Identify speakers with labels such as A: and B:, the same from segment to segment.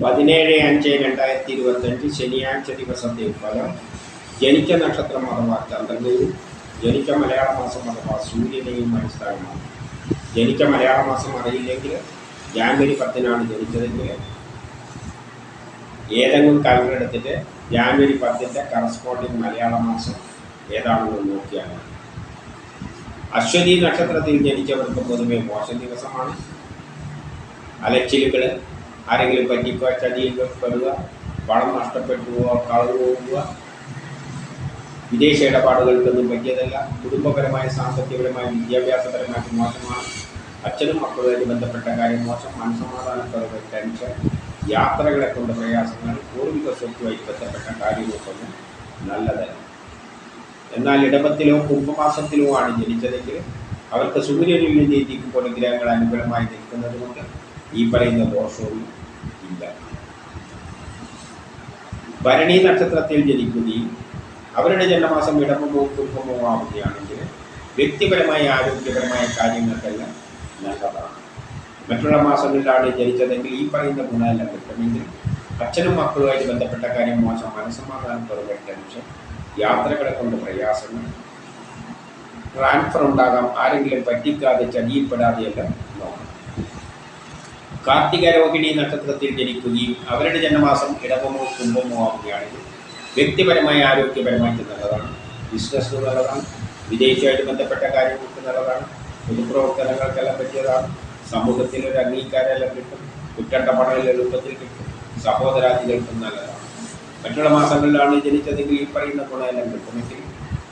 A: പതിനേഴ് അഞ്ച് രണ്ടായിരത്തി ഇരുപത്തഞ്ച് ശനിയാഴ്ച ദിവസത്തെ ഫലം ജനിച്ച നക്ഷത്രം അഥവാ ചന്ദ്രനെയും ജനിച്ച മലയാള മാസം അഥവാ സൂര്യനെയും അടിസ്ഥാനമാണ്. ജനിച്ച മലയാള മാസം അറിയില്ലെങ്കിൽ ജാനുവരി പത്തിനാണ് ജനിച്ചതെങ്കിൽ ഏതെങ്കിലും കലണ്ടർ എടുത്തിട്ട് ജാനുവരി പത്തിന്റെ കറസ്പോണ്ടിങ് മലയാള മാസം ഏതാണെന്ന് നോക്കിയാൽ. അശ്വതി നക്ഷത്രത്തിൽ ജനിച്ചവർക്ക് പൊതുവെ മോശം ദിവസമാണ്. അലച്ചിലുകൾ ആരെങ്കിലും പറ്റിക്കുക ചതിയിൽപ്പെടുക പണം നഷ്ടപ്പെട്ടു പോവുക കളവ് പോകുക. വിദേശ ഇടപാടുകൾക്കൊന്നും പറ്റിയതല്ല. കുടുംബപരമായ സാമ്പത്തികപരമായ വിദ്യാഭ്യാസപരമായിട്ട് മോശമാണ്. അച്ഛനും മക്കളുമായിട്ട് ബന്ധപ്പെട്ട കാര്യം മോശം. മനസമാധാനത്തോടെ ടെൻഷൻ. യാത്രകളെ കൊണ്ട് പ്രയാസങ്ങൾ. പൂർവിക സ്വത്തുമായി ബന്ധപ്പെട്ട കാര്യങ്ങൾക്കൊന്നും നല്ലതല്ല. എന്നാൽ ഇടപത്തിലോ കുംഭമാസത്തിലോ ആണ് ജനിച്ചതെങ്കിൽ അവർക്ക് സൂര്യനിൽ നിന്ന് എത്തിക്കുമ്പോൾ ഗ്രഹങ്ങൾ അനുകൂലമായി നിൽക്കുന്നത് കൊണ്ട് ഈ പറയുന്ന ദോഷവും ഇല്ല. ഭരണി നക്ഷത്രത്തിൽ ജനിക്കുകയും അവരുടെ ജന്മമാസം ഇടമോ കുടുംബമോ ആവുകയാണെങ്കിൽ വ്യക്തിപരമായ ആരോഗ്യപരമായ കാര്യങ്ങൾക്കെല്ലാം നല്ലതാണ്. മറ്റുള്ള മാസങ്ങളിലാണ് ജനിച്ചതെങ്കിൽ ഈ പറയുന്ന ഗുണമെല്ലാം കിട്ടുമെങ്കിൽ അച്ഛനും മക്കളുമായിട്ട് ബന്ധപ്പെട്ട കാര്യം മോശം മനസ്സമാധാനം തുടങ്ങിയ ടെൻഷൻ യാത്രകളെ കൊണ്ട് പ്രയാസങ്ങൾ ട്രാൻസ്ഫർ ഉണ്ടാകാം ആരെങ്കിലും പറ്റിക്കാതെ ചടിയിൽപ്പെടാതെയെല്ലാം നോക്കണം. കാർത്തിക രോഹിണി നക്ഷത്രത്തിൽ ജനിക്കുകയും അവരുടെ ജന്മമാസം ഇടവമോ കുംഭമോ ആവുകയാണെങ്കിൽ വ്യക്തിപരമായ ആരോഗ്യപരമായിട്ട് നല്ലതാണ്. ബിസിനസ് നല്ലതാണ്. വിദേശമായിട്ട് ബന്ധപ്പെട്ട കാര്യങ്ങൾക്ക് നല്ലതാണ്. പൊതുപ്രവർത്തനങ്ങൾക്കെല്ലാം പറ്റിയതാണ്. സമൂഹത്തിൽ ഒരു അംഗീകാരമെല്ലാം കിട്ടും. കുറ്റണ്ട പണം എളുപ്പത്തിൽ കിട്ടും. സഹോദരാദികൾക്കും നല്ലതാണ്. മറ്റുള്ള മാസങ്ങളിലാണ് ജനിച്ചതെങ്കിൽ ഈ പറയുന്ന ഗുണമെല്ലാം കിട്ടുമെങ്കിൽ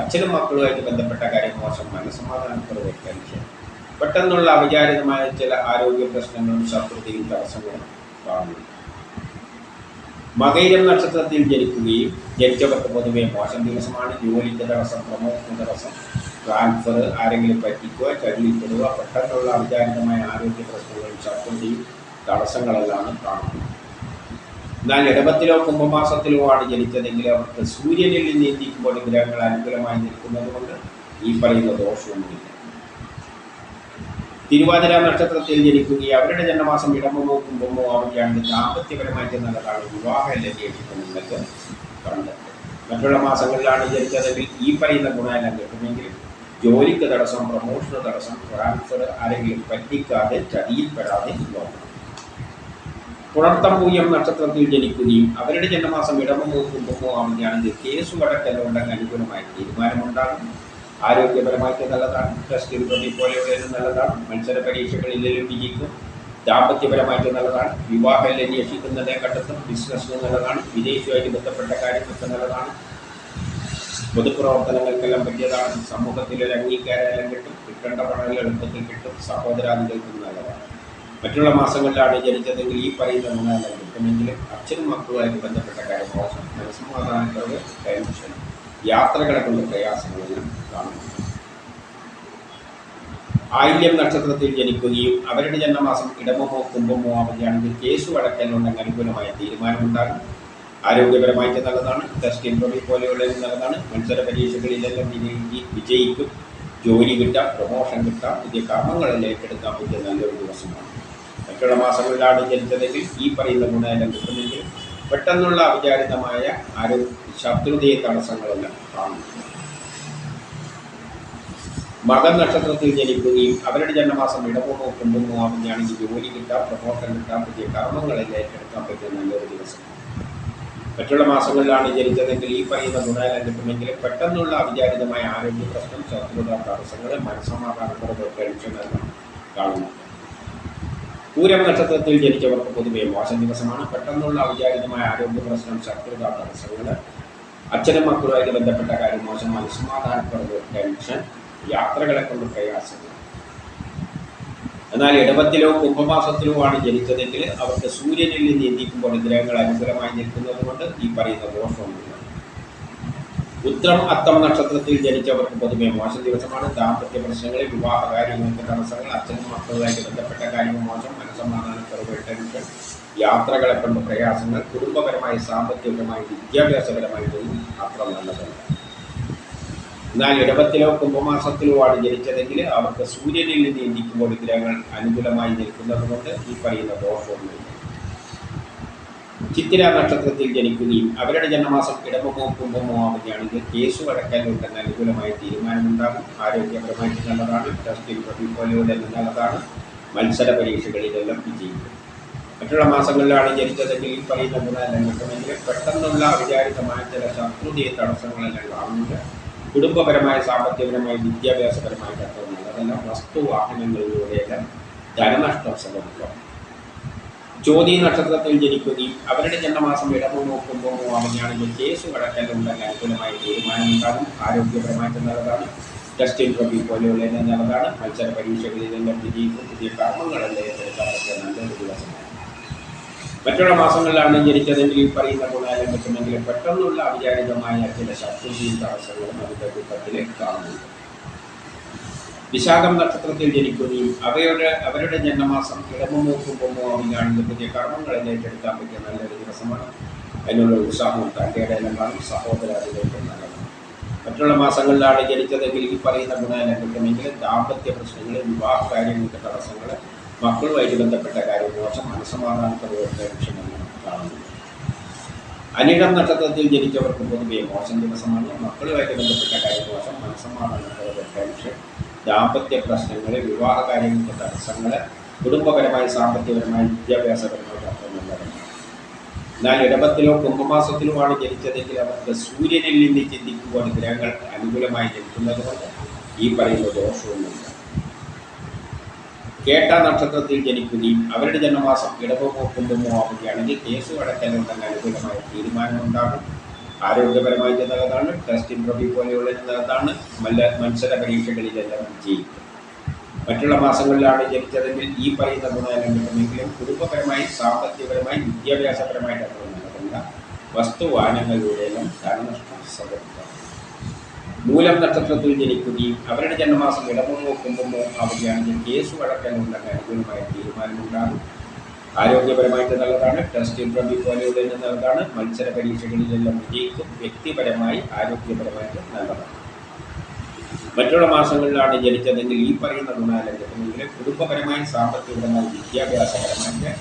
A: അച്ഛനും മക്കളുമായിട്ട് ബന്ധപ്പെട്ട കാര്യം മോശം മനസ്സമാധാനത്തോടെ വയ്ക്കാൻ ടെൻഷൻ പെട്ടെന്നുള്ള അവിചാരിതമായ ചില ആരോഗ്യ പ്രശ്നങ്ങളും ശത്രുതയും തടസ്സങ്ങളും കാണുന്നു. മകൈരം നക്ഷത്രത്തിൽ ജനിക്കുകയും ജനിച്ചവർക്ക് പൊതുവെ മോശം ദിവസമാണ്. ജോലിന്റെ തടസ്സം പ്രമോഷന് തടസ്സം ട്രാൻസ്ഫർ ആരെങ്കിലും പറ്റിക്കുക ചതിയിൽപ്പെടുക പെട്ടെന്നുള്ള അവിചാരിതമായ ആരോഗ്യ പ്രശ്നങ്ങളും ശത്രുതയും തടസ്സങ്ങളെല്ലാം കാണുന്നത് എന്നാൽ ഇടപത്തിലോ കുംഭമാസത്തിലോ ആണ് ജനിച്ചതെങ്കിൽ അവർക്ക് സൂര്യനിൽ നിന്ന് എത്തിക്കുമ്പോൾ ഗ്രഹങ്ങൾ അനുകൂലമായി നിൽക്കുന്നത് കൊണ്ട് ഈ പറയുന്ന ദോഷമൊന്നുമില്ല. തിരുവാതിര നക്ഷത്രത്തിൽ ജനിക്കുകയും അവരുടെ ജന്മമാസം ഇടമോ കുംഭമോ ആവുകയാണെങ്കിൽ ദാമ്പത്യപരമായി നല്ലതാണ് വിവാഹ ലഭ്യമായിട്ട് മറ്റുള്ള മാസങ്ങളിലാണ് ജനിച്ചതെങ്കിൽ ഈ പറയുന്ന ഗുണമെല്ലാം കിട്ടുമെങ്കിൽ ജോലിക്ക് തടസ്സം പ്രമോഷന് തടസ്സം ട്രാൻസ്ഫർ ആരെങ്കിലും പറ്റിക്കാതെ ചതിയിൽപ്പെടാതെ നോക്കണം പുണർത്തമ്പൂയം നക്ഷത്രത്തിൽ ജനിക്കുകയും അവരുടെ ജന്മമാസം ഇടമോ കുംഭമോ ആവുകയാണെങ്കിൽ കേസ് വടക്കെല്ലുണ്ടെങ്കിൽ അനുകൂലമായ തീരുമാനമുണ്ടാകും. ആരോഗ്യപരമായിട്ട് നല്ലതാണ്. ടെസ്റ്റ് ഇരുപതി പോലെയുള്ള നല്ലതാണ്. മത്സര പരീക്ഷകളിലും വിജയിക്കും. ദാമ്പത്യപരമായിട്ട് നല്ലതാണ്. വിവാഹം അന്വേഷിക്കുന്നതിനെ കണ്ടെത്തും. ബിസിനസ്സിന് നല്ലതാണ്. വിദേശവുമായിട്ട് ബന്ധപ്പെട്ട കാര്യങ്ങൾക്ക് നല്ലതാണ്. പൊതുപ്രവർത്തനങ്ങൾക്കെല്ലാം പറ്റിയതാണ്. സമൂഹത്തിൽ ഒരു അംഗീകാരമെല്ലാം കിട്ടും. കിട്ടേണ്ട പണങ്ങൾ എളുപ്പത്തിൽ കിട്ടും. സഹോദരാദികൾക്കും നല്ലതാണ്. മറ്റുള്ള മാസങ്ങളിലാണ് ജനിച്ചതെങ്കിൽ ഈ പറയുന്ന ഗുണമെല്ലാം കിട്ടുമെങ്കിലും അച്ഛനും മക്കളുമായിട്ട് ബന്ധപ്പെട്ട കാര്യം മോശം. മനസ്സമാധാനത്തോട് കൈമോശം യാത്രകളെ കൊണ്ട് പ്രയാസങ്ങളെല്ലാം കാണുന്നു ആയില്യം നക്ഷത്രത്തിൽ ജനിക്കുകയും അവരുടെ ജന്മമാസം ഇടമോ കുംഭമോ ആവുകയാണെങ്കിൽ കേസ് വഴക്കലുണ്ടെങ്കിൽ അനുകൂലമായ തീരുമാനമുണ്ടാകും. ആരോഗ്യപരമായിട്ട് നല്ലതാണ്. ടെസ്റ്റ് ഇന്റർവ്യൂ പോലെയുള്ള നല്ലതാണ്. മത്സര പരീക്ഷകളിലെല്ലാം വിജയി വിജയിക്കും. ജോലി കിട്ടാം പ്രൊമോഷൻ കിട്ടാം. പുതിയ കർമ്മങ്ങളിൽ ഏറ്റെടുക്കാൻ പറ്റിയ നല്ലൊരു ദിവസമാണ്. മറ്റുള്ള മാസങ്ങളിലാണ് ജനിച്ചതെങ്കിൽ ഈ പറയുന്ന ഗുണമെല്ലാം കിട്ടുമെങ്കിൽ പെട്ടെന്നുള്ള അവിചാരിതമായ ആരോഗ്യ ശത്രുതയെ തടസ്സങ്ങളെല്ലാം കാണുന്നു മകൻ നക്ഷത്രത്തിൽ ജനിക്കുകയും അവരുടെ ജന്മമാസം ഇടപൂർവം കുംഭമോ ആവുകയാണെങ്കിൽ ജോലി കിട്ടാം പ്രമോഷൻ കിട്ടാം പറ്റിയ കർമ്മങ്ങളെല്ലാം ഏറ്റെടുക്കാൻ പറ്റിയ നല്ലൊരു ദിവസം. മറ്റുള്ള മാസങ്ങളിലാണ് ജനിച്ചതെങ്കിൽ ഈ പറയുന്ന ഗുണമെല്ലാം കിട്ടുമെങ്കിൽ പെട്ടെന്നുള്ള അവിചാരിതമായ ആരോഗ്യ പ്രശ്നം ശത്രുത തടസ്സങ്ങൾ മനസ്സമാധാനക്കുറവ് ടെൻഷനെല്ലാം കാണുന്നു. പൂരം നക്ഷത്രത്തിൽ ജനിച്ചവർക്ക് പൊതുവെ മോശം ദിവസമാണ്. പെട്ടെന്നുള്ള അവിചാരിതമായ ആരോഗ്യ പ്രശ്നം ശത്രുത തടസ്സങ്ങൾ അച്ഛനും മക്കളുമായിട്ട് ബന്ധപ്പെട്ട കാര്യം മോശം മനസ്സമാധാനക്കുറവ് ടെൻഷൻ യാത്രകളെ കൊണ്ട് പ്രയാസമില്ല എന്നാൽ ഇടവത്തിലോ കുംഭമാസത്തിലോ ആണ് ജനിച്ചതെങ്കിൽ അവർക്ക് സൂര്യനിൽ നിന്ന് എത്തിക്കുമ്പോൾ ഗ്രഹങ്ങൾ അനുകൂലമായി നിൽക്കുന്നത് കൊണ്ട് ഈ പറയുന്ന ദോഷമൊന്നുമില്ല ഉത്രം അത്തമ നക്ഷത്രത്തിൽ ജനിച്ചവർക്ക് പൊതുവെ മോശം ദിവസമാണ്. ദാമ്പത്യ പ്രശ്നങ്ങളിൽ വിവാഹ കാര്യങ്ങൾക്ക് തടസ്സങ്ങൾ അച്ഛനും മക്കളുമായിട്ട് ബന്ധപ്പെട്ട കാര്യങ്ങൾ മോശം. മനസ്സമാധാനക്കുറവ് ടെൻഷൻ യാത്രകളെ കൊണ്ട് പ്രയാസങ്ങൾ കുടുംബപരമായി സാമ്പത്തികപരമായി വിദ്യാഭ്യാസപരമായിട്ടും അത്ര നല്ലതല്ല. എന്നാൽ ഇടവത്തിലോ കുംഭമാസത്തിലോ ആണ് ജനിച്ചതെങ്കിൽ അവർക്ക് സൂര്യനിൽ നിന്ന് ഇന്ത്യക്കുമ്പോൾ ഗ്രഹങ്ങൾ അനുകൂലമായി നിൽക്കുന്നത് കൊണ്ട് ഈ പറയുന്ന ദോഷമൊന്നുമില്ല. ചിത്തിര നക്ഷത്രത്തിൽ ജനിക്കുകയും അവരുടെ ജന്മമാസം ഇടമുഖമോ കുംഭമോ ആവുകയാണെങ്കിൽ കേസ് വഴക്കലുണ്ടെന്ന് അനുകൂലമായ തീരുമാനമുണ്ടാകും. ആരോഗ്യപരമായിട്ട് നല്ലതാണ്. ടെസ്റ്റിൽ പ്രതിഫലയുടെ നല്ലതാണ്. മത്സര പരീക്ഷകളിലെല്ലാം വിജയിക്കും. മറ്റുള്ള മാസങ്ങളിലാണ് ജനിച്ചതെങ്കിൽ ഈ പറയുന്ന ഗുണമെല്ലാം കിട്ടുമെങ്കിൽ പെട്ടെന്നുള്ള അവിചാരിതമായ ചില ശത്രുതയെ തടസ്സങ്ങളെല്ലാം കാണുന്നുണ്ട്. കുടുംബപരമായ സാമ്പത്തികപരമായ വിദ്യാഭ്യാസപരമായ ഘട്ടങ്ങൾ അതെല്ലാം വസ്തു വാഹനങ്ങളിലൂടെയെല്ലാം ധനനഷ്ടം സംഭവിക്കാം. ജ്യോതി നക്ഷത്രത്തിൽ ജനിക്കുകയും അവരുടെ ജന്മമാസം ഇടമോ നോക്കുമ്പോൾ അവനെയാണെങ്കിൽ കേസ് കടക്കാനുള്ള അനുകൂലമായ തീരുമാനം ഉണ്ടാകും ആരോഗ്യപരമായിട്ട് നല്ലതാണ് ടെസ്റ്റ് ട്രോഫി പോലെയുള്ള നല്ലതാണ്. മത്സര പരീക്ഷകളിലെല്ലാം വിജയിക്കും. പുതിയ കർമ്മങ്ങളെല്ലാം ഏറ്റെടുക്കാൻ പറ്റിയ നല്ലൊരു ദിവസമാണ്. മറ്റുള്ള മാസങ്ങളിലാണ് ജനിച്ചതെങ്കിൽ ഈ പറയുന്ന ഗുണാലം പറ്റുമെങ്കിൽ പെട്ടെന്നുള്ള അവിചാരിതമായ ചില ശത്രുതയും തടസ്സങ്ങളും അതിന്റെ കൂട്ടത്തിലെ കാണുന്നുണ്ട്. വിശാഖം നക്ഷത്രത്തിൽ ജനിക്കുകയും അവയുടെ അവരുടെ ജന്മമാസം ഇടമോ നോക്കുമ്പോഴോ അവനാണെങ്കിൽ പുതിയ കർമ്മങ്ങളിൽ ഏറ്റെടുക്കാൻ പറ്റിയ നല്ലൊരു ദിവസമാണ്. അതിനുള്ള ഉത്സാഹവും തന്റെയിടെല്ലാം കാണും. സഹോദരാദികൾക്ക് നല്ലതാണ്. മറ്റുള്ള മാസങ്ങളിലാണ് ജനിച്ചതെങ്കിൽ ഈ പറയുന്ന ഗുണമെല്ലാം കിട്ടുമെങ്കിൽ ദാമ്പത്യ പ്രശ്നങ്ങൾ വിവാഹ കാര്യങ്ങളുടെ തടസ്സങ്ങൾ മക്കളുമായിട്ട് ബന്ധപ്പെട്ട കാര്യം മോശം മനസ്സമാധാനത്തോടെ ടെൻഷനെല്ലാം കാണുന്നു. അനിടം നക്ഷത്രത്തിൽ ജനിച്ചവർക്ക് പൊതുവെ മോശം ദിവസമാണ്. മക്കളുമായിട്ട് ബന്ധപ്പെട്ട കാര്യം മോശം മനസ്സമാധാനത്തോടെ ടെൻഷൻ ദാമ്പത്യ പ്രശ്നങ്ങൾ വിവാഹ കാര്യങ്ങൾക്ക് തടസ്സങ്ങൾ കുടുംബപരമായി സാമ്പത്തികപരമായി വിദ്യാഭ്യാസപരമായി എന്നാൽ ഇടപത്തിലോ കുംഭമാസത്തിലുമാണ് ജനിച്ചതെങ്കിൽ അവർക്ക് സൂര്യനിൽ നിന്ന് ചിന്തിക്കുമ്പോൾ ഗ്രഹങ്ങൾ അനുകൂലമായി ജനിക്കുന്നത് കൊണ്ട് ഈ പറയുന്ന ദോഷവുമില്ല കേട്ട നക്ഷത്രത്തിൽ ജനിക്കുകയും അവരുടെ ജന്മമാസം ഇടവോ കുംഭമോ ആവുകയാണെങ്കിൽ കേസ് അടക്കലുണ്ടെന്ന് അനുകൂലമായ തീരുമാനമുണ്ടാകും. ആരോഗ്യപരമായി ജനകതാണ് ടെസ്റ്റ് ഇൻട്രവ്യൂ പോലെയുള്ള നല്ലതാണ് മല്ല മത്സര പരീക്ഷകളിലെല്ലാം വിജയിക്കും മറ്റുള്ള മാസങ്ങളിലാണ് ജനിച്ചതെങ്കിൽ ഈ പറയുന്ന ഗുണമെല്ലാം കിട്ടുമെങ്കിലും കുടുംബപരമായി സാമ്പത്തികപരമായി വിദ്യാഭ്യാസപരമായിട്ട് അത്ര നടക്കുന്ന വസ്തുവാഹനങ്ങളിലൂടെയെല്ലാം ധനനഷ്ടം സംഭവിക്കാം. മൂലം നക്ഷത്രത്തിൽ ജനിക്കുകയും അവരുടെ ജന്മമാസം ഇടമോ കുംഭമോ ആവുകയാണെങ്കിൽ കേസ് വഴക്കലുണ്ടെന്ന് അനുകൂലമായ തീരുമാനമുണ്ടാകും. ആരോഗ്യപരമായിട്ട് നല്ലതാണ് ടെസ്റ്റ് ഇൻട്രവ്യൂ പോലെയുള്ള നല്ലതാണ് മത്സര പരീക്ഷകളിലെല്ലാം വിജയിക്കും വ്യക്തിപരമായി ആരോഗ്യപരമായിട്ട് നല്ലതാണ്. മറ്റുള്ള മാസങ്ങളിലാണ് ജനിച്ചതെങ്കിൽ ഈ പറയുന്ന ഗുണമെല്ലാം കുടുംബപരമായ സാമ്പത്തികപരമായി വിദ്യാഭ്യാസപരമായിട്ട്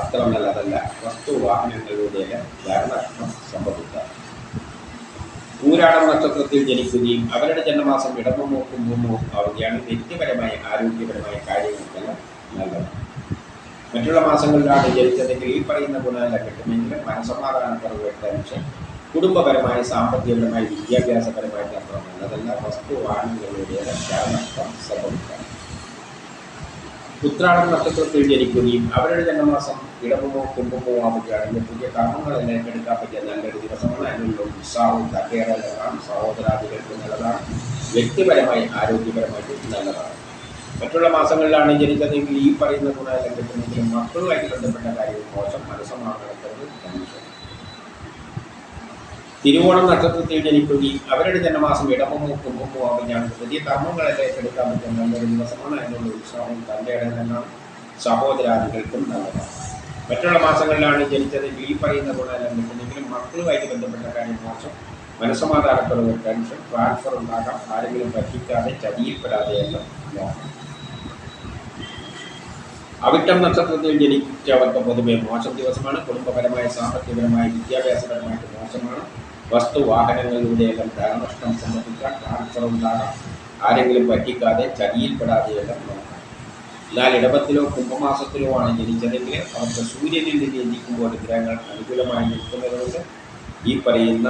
A: അത്ര നല്ലതല്ല. വസ്തു വാഹനങ്ങളിലൂടെയെല്ലാം ധാരണനഷ്ടം സംഭവിക്കാം പൂരാടം നക്ഷത്രത്തിൽ ജനിക്കുകയും അവരുടെ ജന്മമാസം ഇടമോ നോക്കുമ്പോഴോ ആവുകയാണ് വ്യക്തിപരമായ ആരോഗ്യപരമായ കാര്യങ്ങൾക്കെല്ലാം നല്ലത്. മറ്റുള്ള മാസങ്ങളിലാണ് ജനിച്ചതെങ്കിൽ ഈ പറയുന്ന ഗുണമെല്ലാം കിട്ടുമെങ്കിലും മനസമാധാനക്കുറവ് ടെൻഷൻ കുടുംബപരമായ സാമ്പത്തികപരമായ വിദ്യാഭ്യാസപരമായിട്ട് അത്ര നല്ലതല്ല. വസ്തു വാഹനങ്ങളിലൂടെ ധനനഷ്ടം സംഭവിക്കാം ഉത്രാടം നക്ഷത്രത്തിൽ ജനിക്കുകയും അവരുടെ ജന്മമാസം ഇടമോ കുടുംബമോ ആവുകയാണെങ്കിൽ പുതിയ കർമ്മങ്ങളെല്ലാം ഏറ്റെടുക്കാൻ പറ്റിയ നല്ലൊരു ദിവസമാണ് അതിനുള്ള ഉത്സാഹവും തക്കേറലാണ് സഹോദരാദികൾക്ക് നല്ലതാണ്. വ്യക്തിപരമായി ആരോഗ്യപരമായിട്ട് നല്ലതാണ്. മറ്റുള്ള മാസങ്ങളിലാണ് ജനിച്ചതെങ്കിൽ ഈ പറയുന്ന ഗുണമെല്ലാം കിട്ടുന്നെങ്കിലും മക്കളുമായിട്ട് ബന്ധപ്പെട്ട കാര്യവും മോശം മനസ്സമാകുന്നത് ടെൻഷൻ തിരുവോണം നക്ഷത്രത്തിൽ ജനിക്കുകയും അവരുടെ ജന്മമാസം ഇടമോ കുംഭമോ ആവുകയാണ് പുതിയ കർമ്മങ്ങളെല്ലാം ഏറ്റെടുക്കാൻ പറ്റുന്ന നല്ലൊരു ദിവസമാണ്. അതിനുള്ള ഉത്സാഹവും തന്റെ ഇടമെന്നാണ് സഹോദരാദികൾക്കും നല്ലതാണ്. മറ്റുള്ള മാസങ്ങളിലാണ് ജനിച്ചതെങ്കിൽ ഈ പറയുന്ന ഗുണമെല്ലാം കിട്ടുന്നെങ്കിലും മക്കളുമായിട്ട് ബന്ധപ്പെട്ട കാര്യം മോശം മനസ്സമാധാനക്കുറവ് ടെൻഷൻ ട്രാൻസ്ഫർ ഉണ്ടാകാം. ആരെങ്കിലും പറ്റിക്കാതെ ചതിയിൽപ്പെടാതെയെല്ലാം നോക്കണം അവിട്ടം നക്ഷത്രത്തിൽ ജനിച്ചവർക്ക് പൊതുവെ മോശം ദിവസമാണ്. കുടുംബപരമായ സാമ്പത്തികപരമായ വിദ്യാഭ്യാസപരമായിട്ട് മോശമാണ്. വസ്തു വാഹനങ്ങളിലൂടെയെല്ലാം ധനനഷ്ടം സംബന്ധിക്കാം ട്രാൻസ്ഫർ ഉണ്ടാകാം ആരെങ്കിലും പറ്റിക്കാതെ ചതിയിൽപ്പെടാതെയെല്ലാം നോക്കാം എന്നാൽ ഇടവത്തിലോ കുംഭമാസത്തിലോ ആണ് ജനിച്ചതെങ്കിൽ അവർക്ക് സൂര്യനിൽ നിന്ന് ജനിക്കുമ്പോൾ ഗ്രഹങ്ങൾ അനുകൂലമായി നിൽക്കുന്നതുകൊണ്ട് ഈ പറയുന്ന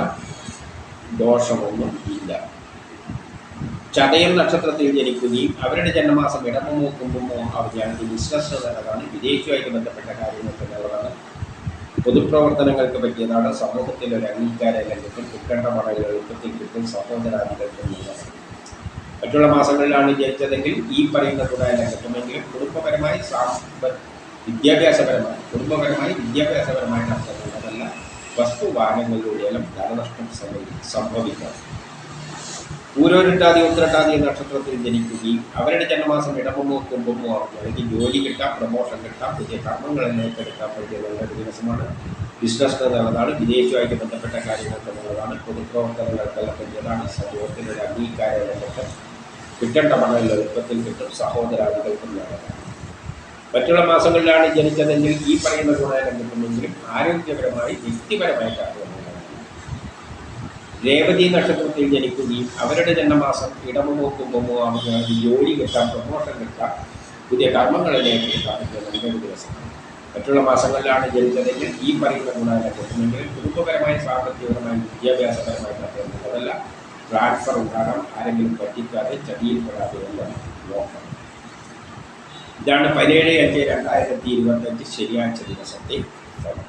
A: ദോഷമൊന്നും ഇല്ല. ചതയം നക്ഷത്രത്തിൽ ജനിക്കുകയും അവരുടെ ജന്മമാസം ഇടമോ കുംഭമോ അവധിയാണെങ്കിൽ ബിസിനസ് നല്ലതാണ് വിദേശവുമായിട്ട് ബന്ധപ്പെട്ട കാര്യങ്ങൾ നല്ലതാണ് പൊതുപ്രവർത്തനങ്ങൾക്ക് പറ്റിയതാണ് സമൂഹത്തിൽ ഒരു അംഗീകാരം കിട്ടും കിട്ടേണ്ട പണം എളുപ്പത്തിൽ കിട്ടും സഹോദരാദികൾക്ക് മറ്റുള്ള മാസങ്ങളിലാണ് ജനിച്ചതെങ്കിൽ ഈ പറയുന്ന ഗുണമെല്ലാം കിട്ടുമെങ്കിലും കുടുംബപരമായി വിദ്യാഭ്യാസപരമായി കുടുംബപരമായി വിദ്യാഭ്യാസപരമായിട്ട് വസ്തു വാഹനങ്ങളിലൂടെയെല്ലാം ധനനഷ്ടം സംഭവി സംഭവിക്കാം. പൂരോരിട്ടാതി ഉത്തരട്ടാതി നക്ഷത്രത്തിൽ ജനിക്കുകയും അവരുടെ ജന്മമാസം ഇടമോ കുംഭമോ അല്ലെങ്കിൽ ജോലി കിട്ടാം പ്രമോഷൻ കിട്ടാം പുതിയ കർമ്മങ്ങളെല്ലാം ഏറ്റെടുക്കാൻ പറ്റിയ നല്ലൊരു ദിവസമാണ് ബിസിനസ് നല്ലതാണ് വിദേശവുമായിട്ട് ബന്ധപ്പെട്ട കാര്യങ്ങൾക്ക് നല്ലതാണ് പൊതുപ്രവർത്തനങ്ങൾക്കെല്ലാം പറ്റിയതാണ് സമൂഹത്തിന്റെ ഒരു അംഗീകാരം കിട്ടും കിട്ടേണ്ട പണം എളുപ്പത്തിൽ കിട്ടും സഹോദരാദികൾക്കും നല്ലതാണ്. മറ്റുള്ള മാസങ്ങളിലാണ് ജനിച്ചതെങ്കിൽ ഈ പറയുന്ന ഗുണം കിട്ടുന്നെങ്കിലും ആരോഗ്യപരമായി വ്യക്തിപരമായ കാര്യങ്ങളുണ്ടാകും രേവതി നക്ഷത്രത്തിൽ ജനിക്കുകയും അവരുടെ ജന്മമാസം ഇടമോ കുംഭമോ ആവുകയാണെങ്കിൽ ജോലി കിട്ടാം പ്രമോഷൻ കിട്ടാം പുതിയ കർമ്മങ്ങളിലേക്ക് കിട്ടാം നല്ലൊരു ദിവസമാണ് മറ്റുള്ള മാസങ്ങളിലാണ് ജനിച്ചതെങ്കിൽ ഈ പറയുന്ന ഗുണങ്ങളെ ലഭിക്കുമെങ്കിൽ കുടുംബപരമായ സാമ്പത്തികപരമായി വിദ്യാഭ്യാസപരമായി നല്ലതല്ല ട്രാൻസ്ഫർ ഉണ്ടാകാം ആരെങ്കിലും പറ്റിക്കാതെ ചതിയിൽപ്പെടാതെ എല്ലാം നോക്കണം. ഇതാണ് പതിനേഴ് അഞ്ച് രണ്ടായിരത്തി ഇരുപത്തഞ്ച് ശനിയാഴ്ച ദിവസത്തെ ഫലം